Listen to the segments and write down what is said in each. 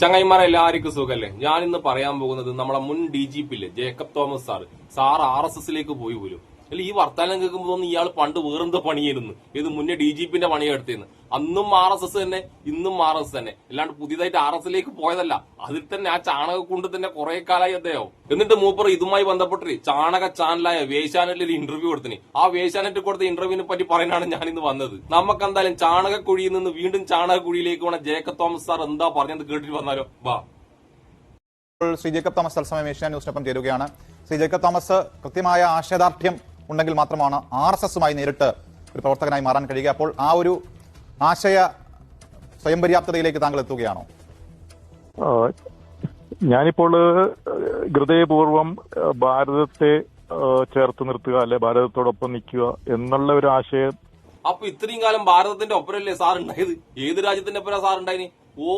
ചങ്ങായിമാരെ എല്ലാവർക്കും സുഖല്ലേ? ഞാൻ ഇന്ന് പറയാൻ പോകുന്നത് നമ്മളെ മുൻ ഡി ജി പി ഇല്ലേ Jacob Thomas sir sir R S എസിലേക്ക് പോയി പോലും. അല്ല ഈ വർത്താനം കേൾക്കുമ്പോൾ തോന്നുന്നു ഇയാൾ പണ്ട് വേറെന്തോ പണിയായിരുന്നു. ഇത് മുന്നേ ഡി ജി പിന്റെ പണിയെടുത്തിരുന്നു അന്നും ആർ എസ് എസ് തന്നെ ഇന്നും ആർ എസ് തന്നെ. അല്ലാണ്ട് പുതിയതായിട്ട് ആർ എസ് എസിലേക്ക് പോയതല്ല. അതിൽ തന്നെ ആ ചാണക കൊണ്ട് തന്നെ കുറെ കാലമായി അദ്ദേഹം. എന്നിട്ട് മൂപ്പർ ഇതുമായി ബന്ധപ്പെട്ടി ചാണക ചാനലായ വേശാനറ്റിൽ ഒരു ഇന്റർവ്യൂ കൊടുത്തിന്. ആ വേശാനറ്റ് കൊടുത്ത ഇന്റർവ്യൂവിനെ പറ്റി പറയാനാണ് ഞാൻ ഇന്ന് വന്നത്. നമുക്ക് എന്തായാലും ചാണക കുഴിയിൽ നിന്ന് വീണ്ടും ചാണക കുഴിയിലേക്ക് പോണ ജേക്കബ് തോമസ് സാർ എന്താ പറഞ്ഞത് കേട്ടിട്ട് വന്നാലോ? വാ. ശ്രീ ജേക്കബ് തോമസ് തത്സമയം ന്യൂസ് ന്യൂസിനൊപ്പം ചേരുകയാണ്. ശ്രീ ജേക്കബ് തോമസ് കൃത്യമായ ആശയദാർഢ്യം ഉണ്ടെങ്കിൽ മാത്രമാണ് ആർ എസ് എസുമായി നേരിട്ട് ഒരു പ്രവർത്തകനായി മാറാൻ കഴിയുക. അപ്പോൾ ആ ഒരു ആശയ സ്വയം പര്യാപ്തതയിലേക്ക് താങ്കൾ എത്തുകയാണോ? ഞാനിപ്പോൾ ഹൃദയപൂർവം ഭാരതത്തെ ചേർത്ത് നിർത്തുക അല്ലെ ഭാരതത്തോടൊപ്പം നിൽക്കുക എന്നുള്ള ഒരു ആശയം അപ്പൊ ഇത്രയും കാലം ഭാരതത്തിന്റെ ഒപ്പരല്ലേ സാർ ഉണ്ടായത്? ഏത് രാജ്യത്തിന്റെ ഒപ്പരാ സാർ ഉണ്ടായിന്? ഓ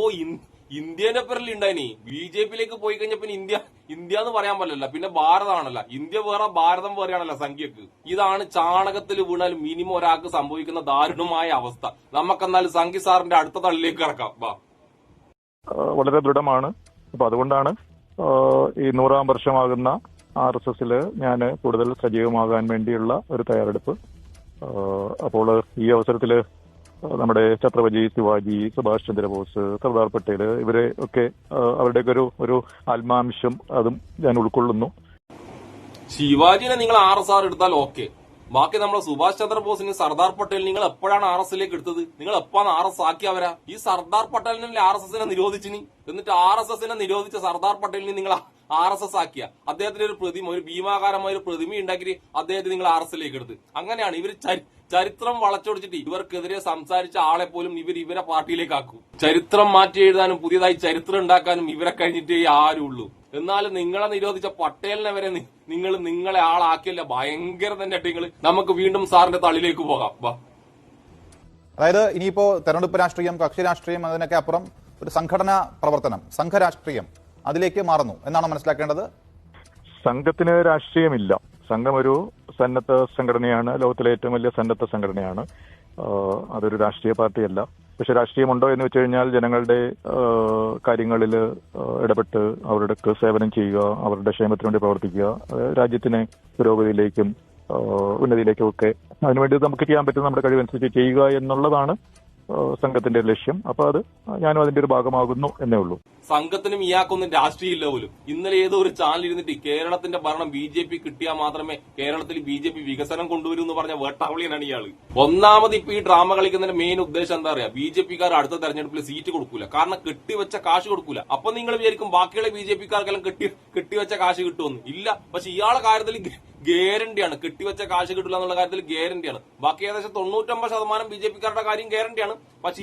ഇന്ത്യന്റെ പേരിൽ ഉണ്ടായിനി ബി ജെ പിയിലേക്ക് പോയി കഴിഞ്ഞപ്പോ ഇന്ത്യ ഇന്ത്യ എന്ന് പറയാൻ പറ്റില്ല പിന്നെ ഭാരതമാണല്ല ഇന്ത്യ വേറെ ഭാരതം വേറെയാണല്ലോ സംഖ്യക്ക്. ഇതാണ് ചാണകത്തിൽ വീണാൽ മിനിമം ഒരാൾക്ക് സംഭവിക്കുന്ന ദാരുണമായ അവസ്ഥ. നമുക്കെന്നാൽ സംഖ്യ സാറിന്റെ അടുത്ത തള്ളിലേക്ക് കിടക്കാം. വാ. വളരെ ദൃഢമാണ്. അപ്പൊ അതുകൊണ്ടാണ് ഈ നൂറാം വർഷമാകുന്ന ആർ എസ് എസിൽ ഞാൻ കൂടുതൽ സജീവമാകാൻ വേണ്ടിയുള്ള ഒരു തയ്യാറെടുപ്പ്. അപ്പോൾ ഈ അവസരത്തിൽ നമ്മുടെ ഛത്രപതി ശിവാജി സുഭാഷ് ചന്ദ്രബോസ് സർദാർ പട്ടേൽ ഇവരെ ഒക്കെ അവരുടെയൊക്കെ ഒരു ഒരു ആത്മാംശം അതും ഞാൻ ഉൾക്കൊള്ളുന്നു. ശിവാജിനെ നിങ്ങൾ ആർ എസ് ആർ എടുത്താൽ ഓക്കെ. ബാക്കി നമ്മുടെ സുഭാഷ് ചന്ദ്രബോസിന് സർദാർ പട്ടേൽ നിങ്ങൾ എപ്പോഴാണ് ആർ എസിലേക്ക് എടുത്തത്? നിങ്ങൾ എപ്പോഴാണ് ആർ എസ് ആക്കിയവരാ ഈ സർദാർ പട്ടേലിനെ ആർ എസ് എസിനെ നിരോധിച്ചിനി. എന്നിട്ട് ആർ എസ് എസിനെ നിരോധിച്ച സർദാർ പട്ടേലിനെ നിങ്ങൾ ആർ എസ് എസ് ആക്കിയ. അദ്ദേഹത്തിന്റെ ഒരു പ്രതിമ ഒരു ഭീമാകാരമായ ഒരു പ്രതിമ ഉണ്ടാക്കി അദ്ദേഹത്തെ നിങ്ങൾ ആർ എസ് എസിലേക്ക് എടുത്ത്. അങ്ങനെയാണ് ഇവർ ചരിത്രം വളച്ചൊടിച്ചിട്ട് ഇവർക്കെതിരെ സംസാരിച്ച ആളെ പോലും ഇവർ ഇവരെ പാർട്ടിയിലേക്ക് ആക്കും ചരിത്രം മാറ്റി എഴുതാനും പുതിയതായി ചരിത്രം ഉണ്ടാക്കാനും ഇവരെ കഴിഞ്ഞിട്ടേ ആരുള്ളൂ. എന്നാലും നിങ്ങളെ നിരോധിച്ച പട്ടേലിനെ വരെ നിങ്ങൾ നിങ്ങളെ ആളാക്കിയല്ല ഭയങ്കര തന്നെ നിങ്ങൾ നമുക്ക് വീണ്ടും സാറിന്റെ തള്ളിലേക്ക് പോകാം. വാ. അതായത് ഇനിയിപ്പോ തെരഞ്ഞെടുപ്പ് രാഷ്ട്രീയം കക്ഷി രാഷ്ട്രീയം അതിനൊക്കെ അപ്പുറം ഒരു സംഘടനാ പ്രവർത്തനം സംഘരാഷ്ട്രീയം അതിലേക്ക് മാറുന്നു. എന്നാണ് മനസ്സിലാക്കേണ്ടത്? സംഘത്തിന് രാഷ്ട്രീയമില്ല. സംഘം ഒരു സന്നദ്ധ സംഘടനയാണ് ലോകത്തിലെ ഏറ്റവും വലിയ സന്നദ്ധ സംഘടനയാണ്. അതൊരു രാഷ്ട്രീയ പാർട്ടിയല്ല. പക്ഷെ രാഷ്ട്രീയമുണ്ടോ എന്ന് വെച്ച് കഴിഞ്ഞാൽ ജനങ്ങളുടെ കാര്യങ്ങളിൽ ഇടപെട്ട് അവരുടെ സേവനം ചെയ്യുക അവരുടെ ക്ഷേമത്തിന് വേണ്ടി പ്രവർത്തിക്കുക രാജ്യത്തിനെ പുരോഗതിയിലേക്കും ഉന്നതിയിലേക്കും ഒക്കെ അതിനുവേണ്ടി നമുക്ക് ചെയ്യാൻ പറ്റുന്ന നമ്മുടെ കഴിവനുസരിച്ച് ചെയ്യുക എന്നുള്ളതാണ് സംഘത്തിന്റെ ലക്ഷ്യം. അപ്പൊ അത് ഞാനും അതിന്റെ ഒരു ഭാഗമാകുന്നു എന്നേ ഉള്ളൂ. സംഘത്തിനും ഇയാൾക്കൊന്നും രാഷ്ട്രീയമില്ല പോലും. ഇന്നലെ ഏതോ ഒരു ചാനൽ ഇരുന്നിട്ട് കേരളത്തിന്റെ ഭരണം ബി ജെ പി കിട്ടിയാൽ മാത്രമേ കേരളത്തിൽ ബി ജെ പി വികസനം കൊണ്ടുവരൂ എന്ന് പറഞ്ഞ വേട്ടാവളിയാണ് ഇയാൾ. ഒന്നാമത് ഇപ്പൊ ഈ ഡ്രാമ കളിക്കുന്നതിന്റെ മെയിൻ ഉദ്ദേശം എന്താ പറയാ? ബി ജെ പിക്കാർ അടുത്ത തെരഞ്ഞെടുപ്പിൽ സീറ്റ് കൊടുക്കൂല. കാരണം കെട്ടിവെച്ച കാശ് കൊടുക്കൂല. അപ്പൊ നിങ്ങൾ വിചാരിക്കും ബാക്കിയുള്ള ബി ജെ പിക്കാർക്കെല്ലാം കെട്ടി കെട്ടിവെച്ച കാശ് കിട്ടുമെന്ന്. ഇല്ല. പക്ഷെ ഇയാളെ കാര്യത്തിൽ ഗ്യാരണ്ടിയാണ്. കെട്ടിവെച്ച കാശ് കിട്ടില്ല എന്നുള്ള കാര്യത്തിൽ ഗ്യാരണ്ടിയാണ്. ബാക്കി ഏകദേശം തൊണ്ണൂറ്റൊമ്പത് ശതമാനം ബി ജെ പിക്കാരുടെ കാര്യം ഗ്യാരണ്ടിയാണ്. പക്ഷേ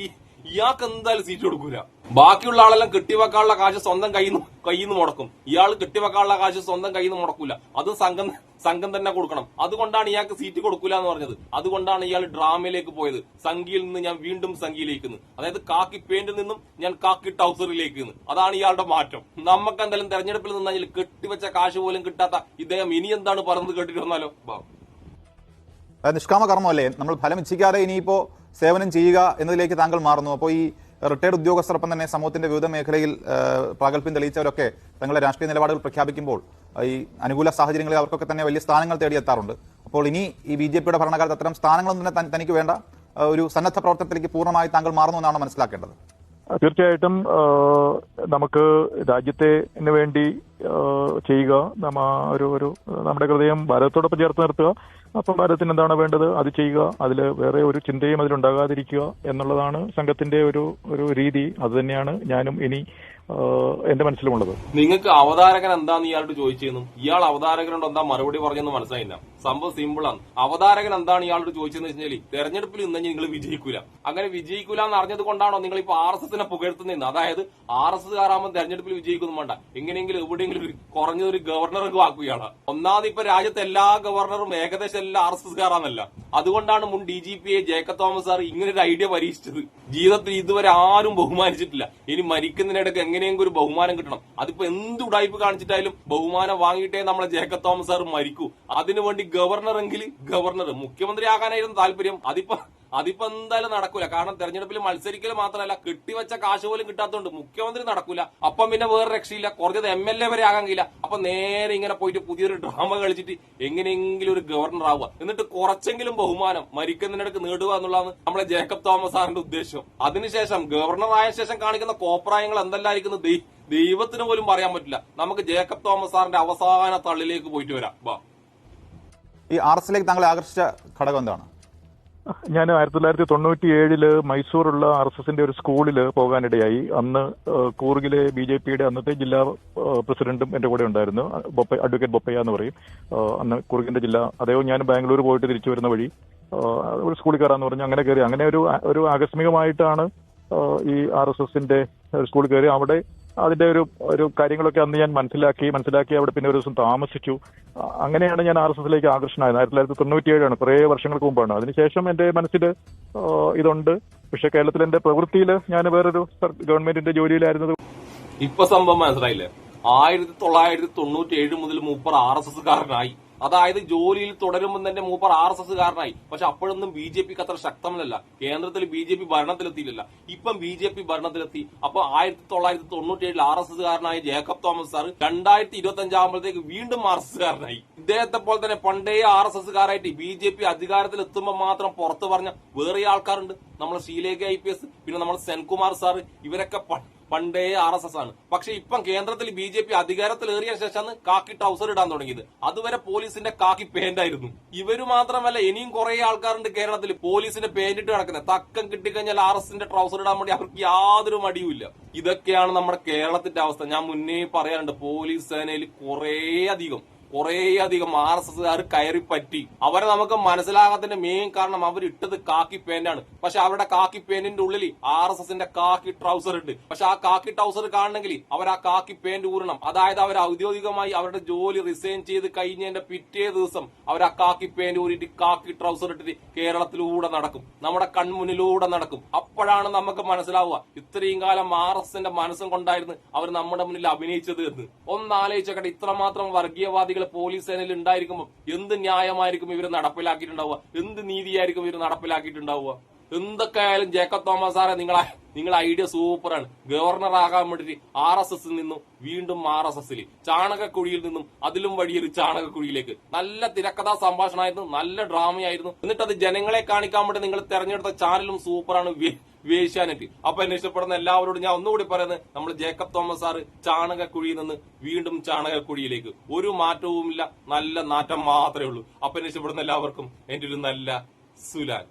ഇയാൾക്ക് എന്തായാലും സീറ്റ് കൊടുക്കൂല. ബാക്കിയുള്ള ആളെല്ലാം കെട്ടിവെക്കാനുള്ള കാശ് സ്വന്തം കയ്യിൽ നിന്ന് കയ്യിൽ നിന്ന് മുടക്കും. ഇയാൾ കെട്ടിവെക്കാനുള്ള കാശ് സ്വന്തം കയ്യിൽ നിന്ന് മുടക്കൂല. അത് സംഘം സംഘം തന്നെ കൊടുക്കണം. അതുകൊണ്ടാണ് ഇയാൾക്ക് സീറ്റ് കൊടുക്കൂല എന്ന് പറഞ്ഞത്. അതുകൊണ്ടാണ് ഇയാൾ ഡ്രാമയിലേക്ക് പോയത്. സംഖ്യയിൽ നിന്ന് ഞാൻ വീണ്ടും സംഖ്യയിലേക്ക് അതായത് കാക്കി പേന്റിൽ നിന്നും ഞാൻ കാക്കി ടൗസറിലേക്ക് അതാണ് ഇയാളുടെ മാറ്റം. നമുക്ക് എന്തായാലും തെരഞ്ഞെടുപ്പിൽ നിന്നാൽ കെട്ടിവെച്ച കാശ് പോലും കിട്ടാത്ത ഇദ്ദേഹം ഇനി എന്താണ് പറഞ്ഞത് കേട്ടിട്ട് വന്നാലോ? നിഷ്കാമ കർമ്മമല്ലേ നമ്മൾ ഫലം ഇച്ഛിക്കാതെ ഇനിയിപ്പോ സേവനം ചെയ്യുക എന്നതിലേക്ക് താങ്കൾ മാറുന്നു. അപ്പോൾ ഈ റിട്ടയർഡ് ഉദ്യോഗസ്ഥരൊപ്പം തന്നെ സമൂഹത്തിന്റെ വിവിധ മേഖലയിൽ പ്രാഗൽഭ്യം തെളിയിച്ചവരൊക്കെ തങ്ങളുടെ രാഷ്ട്രീയ നിലപാടുകൾ പ്രഖ്യാപിക്കുമ്പോൾ ഈ അനുകൂല സാഹചര്യങ്ങളിൽ അവർക്കൊക്കെ തന്നെ വലിയ സ്ഥാനങ്ങൾ തേടിയെത്താറുണ്ട് അപ്പോൾ ഇനി ഈ ബി ജെ പിയുടെ ഭരണകാലത്ത് അത്തരം സ്ഥാനങ്ങളൊന്നും തന്നെ തനിക്ക് വേണ്ട ഒരു സന്നദ്ധ പ്രവർത്തനത്തിലേക്ക് പൂർണമായി താങ്കൾ മാറുന്നു എന്നാണ് മനസ്സിലാക്കേണ്ടത്. തീർച്ചയായിട്ടും നമുക്ക് രാജ്യത്തെ വേണ്ടി ചെയ്യുക. നമ്മ ഒരു ഒരു നമ്മുടെ ഹൃദയം ഭാരതത്തോടൊപ്പം ചേർത്ത് നിർത്തുക. അപ്പം ഭാരതത്തിന് എന്താണ് വേണ്ടത്? അത് ചെയ്യുക. അതിൽ വേറെ ഒരു ചിന്തയും അതിലുണ്ടാകാതിരിക്കുക എന്നുള്ളതാണ് സംഘത്തിന്റെ ഒരു ഒരു രീതി. അത് തന്നെയാണ് ഞാനും ഇനി എന്റെ മനസ്സിലുമുള്ളത്. നിങ്ങൾക്ക് അവതാരകൻ എന്താന്ന് ഇയാളോട് ചോദിച്ചിരുന്നു. ഇയാൾ അവതാരകനോട് എന്താ മറുപടി പറഞ്ഞെന്ന് മനസ്സിലായില്ല. സംഭവം സിമ്പിളാണ് അവതാരകൻ എന്താണ് ഇയാളോട് ചോദിച്ചതെന്ന് വെച്ചാൽ തെരഞ്ഞെടുപ്പിൽ നിന്ന് നിങ്ങൾ വിജയിക്കൂല. അങ്ങനെ വിജയിക്കൂല എന്ന് അറിഞ്ഞത് കൊണ്ടാണോ നിങ്ങൾ ഇപ്പൊ ആർ എസ് എസിനെ പുകഴ്ത്തുന്നത് അതായത് ആർ എസ് കാരാകുമ്പോൾ തെരഞ്ഞെടുപ്പിൽ വിജയിക്കൊന്നും വേണ്ട. എങ്ങനെയെങ്കിലും എവിടെയെങ്കിലും ഒരു കുറഞ്ഞൊരു ഗവർണർക്ക് വാക്കുകയാണ്. ഒന്നാമത് ഇപ്പൊ രാജ്യത്തെ എല്ലാ ഗവർണറും ഏകദേശം എല്ലാ ആർ എസ് എസ് കാരാന്നല്ല. അതുകൊണ്ടാണ് മുൻ ഡി ജി പി എ ജേക്കബ് തോമസ് സാർ ഇങ്ങനെ ഒരു ഐഡിയ പരീക്ഷിച്ചത്. ജീവിതത്തിൽ ഇതുവരെ ആരും ബഹുമാനിച്ചിട്ടില്ല. ഇനി മരിക്കുന്നതിനിടയ്ക്ക് എങ്ങനെയെങ്കിലും ഒരു ബഹുമാനം കിട്ടണം. അതിപ്പോ എന്ത് ഉടായ്പ് കാണിച്ചിട്ടായാലും ബഹുമാനം വാങ്ങിയിട്ടേ നമ്മളെ ജേക്കബ് തോമസ് സാർ മരിക്കൂ. അതിനുവേണ്ടി ഗവർണർ എങ്കിൽ ഗവർണർ മുഖ്യമന്ത്രി ആകാനായിരുന്നു താല്പര്യം. അതിപ്പോ അതിപ്പോ എന്തായാലും നടക്കൂല. കാരണം തെരഞ്ഞെടുപ്പിൽ മത്സരിക്കൽ മാത്രമല്ല കെട്ടിവെച്ച കാശ് പോലും കിട്ടാത്തതുകൊണ്ട് മുഖ്യമന്ത്രി നടക്കൂല. അപ്പം പിന്നെ വേറെ രക്ഷയില്ല. കുറഞ്ഞത് എം എൽ എ വരെ ആകാൻ അപ്പൊ നേരെ ഇങ്ങനെ പോയിട്ട് പുതിയൊരു ഡ്രാമ കളിച്ചിട്ട് എങ്ങനെയെങ്കിലും ഒരു ഗവർണർ ആവുക. എന്നിട്ട് കുറച്ചെങ്കിലും ബഹുമാനം മരിക്കുന്നതിനിടക്ക് നേടുക എന്നുള്ളതാണ് നമ്മളെ ജേക്കബ് തോമസ് സാറിന്റെ ഉദ്ദേശം. അതിനുശേഷം ഗവർണർ ആയ ശേഷം കാണിക്കുന്ന കോപ്രായങ്ങൾ എന്തെല്ലാം ദൈവത്തിന് പോലും പറയാൻ പറ്റില്ല. നമുക്ക് ജേക്കബ് തോമസ് സാറിന്റെ അവസാന തള്ളിലേക്ക് പോയിട്ട് വരാം. ബാ. ഈ ആർ എസിലേക്ക് താങ്കളെ ആകർഷിച്ച ഘടകം എന്താണ്? ഞാൻ ആയിരത്തി തൊള്ളായിരത്തി തൊണ്ണൂറ്റി ഏഴിൽ മൈസൂറുള്ള ആർ എസ് എസിന്റെ ഒരു സ്കൂളിൽ പോകാനിടയായി. അന്ന് കൂർഗിലെ ബി ജെ പിയുടെ അന്നത്തെ ജില്ലാ പ്രസിഡന്റും എന്റെ കൂടെ ഉണ്ടായിരുന്നു. അഡ്വക്കേറ്റ് ബൊപ്പയ്യ എന്ന് പറയും. അന്ന് കൂർഗിന്റെ ജില്ല അദ്ദേഹം ഞാൻ ബാംഗ്ലൂർ പോയിട്ട് തിരിച്ചു വരുന്ന വഴി ഒരു സ്കൂളിൽ കയറാന്ന് പറഞ്ഞു അങ്ങനെ കയറി. അങ്ങനെ ഒരു ഒരു ആകസ്മികമായിട്ടാണ് ഈ ആർ എസ് എസിന്റെ സ്കൂളിൽ കയറി. അവിടെ അതിന്റെ ഒരു ഒരു കാര്യങ്ങളൊക്കെ അന്ന് ഞാൻ മനസ്സിലാക്കി മനസ്സിലാക്കി അവിടെ പിന്നെ ഒരു ദിവസം താമസിച്ചു. അങ്ങനെയാണ് ഞാൻ ആർ എസ് എസിലേക്ക് ആകർഷണമായത് ആയിരത്തി തൊള്ളായിരത്തി തൊണ്ണൂറ്റിയേഴാണ് കുറേ വർഷങ്ങൾക്ക് മുമ്പാണ്. അതിനുശേഷം എന്റെ മനസ്സിൽ ഇതുണ്ട്. പക്ഷെ കേരളത്തിൽ എന്റെ പ്രവൃത്തിയിൽ ഞാൻ വേറൊരു ഗവൺമെന്റിന്റെ ജോലിയിലായിരുന്നത് ഇപ്പൊ സംഭവം മനസ്സിലായില്ലേ? ആയിരത്തി തൊള്ളായിരത്തി തൊണ്ണൂറ്റി ഏഴ് മുതൽ മൂപ്പർ ആർ എസ് എസ് കാരനായി അതായത് ജോലിയിൽ തുടരുമ്പോൾ തന്നെ മൂപ്പർ ആർ എസ് എസ് കാരനായി പക്ഷെ അപ്പോഴൊന്നും ബി ജെ പിക്ക് അത്ര ശക്തമല്ല കേന്ദ്രത്തിൽ ബി ജെ പി ഭരണത്തിലെത്തിയില്ല ഇപ്പം ബി ജെ പി ഭരണത്തിലെത്തി. അപ്പൊ ആയിരത്തി തൊള്ളായിരത്തി തൊണ്ണൂറ്റി ഏഴിൽ ആർ എസ് എസ് കാരനായ ജേക്കബ് തോമസ് സാർ രണ്ടായിരത്തി ഇരുപത്തി അഞ്ചാകുമ്പോഴത്തേക്ക് വീണ്ടും ആർ എസ് കാരനായി ഇദ്ദേഹത്തെ പോലെ തന്നെ പണ്ടേ ആർ എസ് എസ് കാരായിട്ട് ബി ജെ പി അധികാരത്തിൽ എത്തുമ്പോൾ മാത്രം പുറത്തു പറഞ്ഞ വേറെ ആൾക്കാരുണ്ട് നമ്മൾ ശ്രീലേഖ ഐ പി എസ് പിന്നെ നമ്മൾ സെൻകുമാർ സാർ ഇവരൊക്കെ പണ്ടേ ആർ എസ് എസ് ആണ്. പക്ഷെ ഇപ്പം കേന്ദ്രത്തിൽ ബി ജെ പി അധികാരത്തിലേറിയ ശേഷമാണ് കാക്കി ട്രൗസർ ഇടാൻ തുടങ്ങിയത്. അതുവരെ പോലീസിന്റെ കാക്കി പാന്റ് ആയിരുന്നു ഇവർ മാത്രമല്ല ഇനിയും കുറെ ആൾക്കാരുണ്ട് കേരളത്തിൽ പോലീസിന്റെ പാന്റ് ഇട്ട് നടക്കുന്നത് തക്കം കിട്ടിക്കഴിഞ്ഞാൽ ആർ എസിന്റെ ട്രൗസർ ഇടാൻ വേണ്ടി അവർക്ക് യാതൊരു മടിയുമില്ല ഇതൊക്കെയാണ് നമ്മുടെ കേരളത്തിന്റെ അവസ്ഥ. ഞാൻ മുന്നേ പറയാറുണ്ട് പോലീസ് സേനയിൽ കുറേ അധികം കുറേ അധികം ആർ എസ് എസ്കാർ കയറി പറ്റി അവരെ നമുക്ക് മനസ്സിലാകാത്തതിന്റെ മെയിൻ കാരണം അവർ ഇട്ടത് കാക്കി പാന്റാണ് പക്ഷെ അവരുടെ കാക്കി പാന്റിന്റെ ഉള്ളിൽ ആർ എസ് എസിന്റെ കാക്കി ട്രൗസർ ഉണ്ട്. പക്ഷെ ആ കാക്കി ട്രൗസർ കാണണമെങ്കിൽ അവർ ആ കാക്കി പാന്റ് ഊരണം. അതായത് അവർ ഔദ്യോഗികമായി അവരുടെ ജോലി റിസൈൻ ചെയ്ത് കഴിഞ്ഞതിന്റെ പിറ്റേ ദിവസം അവർ ആ കാക്കി പാന്റ് ഊരിട്ട് കാക്കി ട്രൗസർ ഇട്ടിട്ട് കേരളത്തിലൂടെ നടക്കും. നമ്മുടെ കൺമുന്നിലൂടെ നടക്കും. അപ്പോഴാണ് നമുക്ക് മനസ്സിലാവുക ഇത്രയും കാലം ആർ എസ് എസിന്റെ മനസ്സും കൊണ്ടായിരുന്നു അവർ നമ്മുടെ മുന്നിൽ അഭിനയിച്ചത് എന്ന്. ഒന്നാലോചിച്ചക്കട്ടെ ഇത്രമാത്രം വർഗീയവാദികൾ പോലീസ് സേനയിൽ ഉണ്ടായിരിക്കുമ്പോൾ എന്ത് ന്യായമായിരിക്കും ഇവർ നടപ്പിലാക്കിയിട്ടുണ്ടാവുക? എന്ത് നീതിയായിരിക്കും ഇവർ നടപ്പിലാക്കിയിട്ടുണ്ടാവുക? എന്തൊക്കെയായാലും ജേക്കബ് തോമസ് സാറെ നിങ്ങളെ നിങ്ങളെ ഐഡിയ സൂപ്പറാണ്. ഗവർണർ ആകാൻ വേണ്ടിട്ട് ആർ എസ് എസിൽ നിന്നും വീണ്ടും ആർ എസ് എസിൽ ചാണകക്കുഴിയിൽ നിന്നും അതിലും വഴിയൊരു ചാണകക്കുഴിയിലേക്ക്. നല്ല തിരക്കഥാ സംഭാഷണമായിരുന്നു നല്ല ഡ്രാമയായിരുന്നു. എന്നിട്ട് അത് ജനങ്ങളെ കാണിക്കാൻ വേണ്ടി നിങ്ങൾ തെരഞ്ഞെടുത്ത ചാനലും സൂപ്പറാണ്. വേശ്യാനെറ്റ് അപ്പൊ എന്നെ ഇഷ്ടപ്പെടുന്ന എല്ലാവരോടും ഞാൻ ഒന്നുകൂടി പറയുന്നത് നമ്മൾ ജേക്കബ് തോമസ് സാർ ചാണകക്കുഴിയിൽ നിന്ന് വീണ്ടും ചാണകക്കുഴിയിലേക്ക്. ഒരു മാറ്റവുമില്ല നല്ല നാറ്റം മാത്രമേ ഉള്ളൂ. അപ്പൊ എന്നെ ഇഷ്ടപ്പെടുന്ന എല്ലാവർക്കും എന്റെ ഒരു നല്ല സുലാൻ.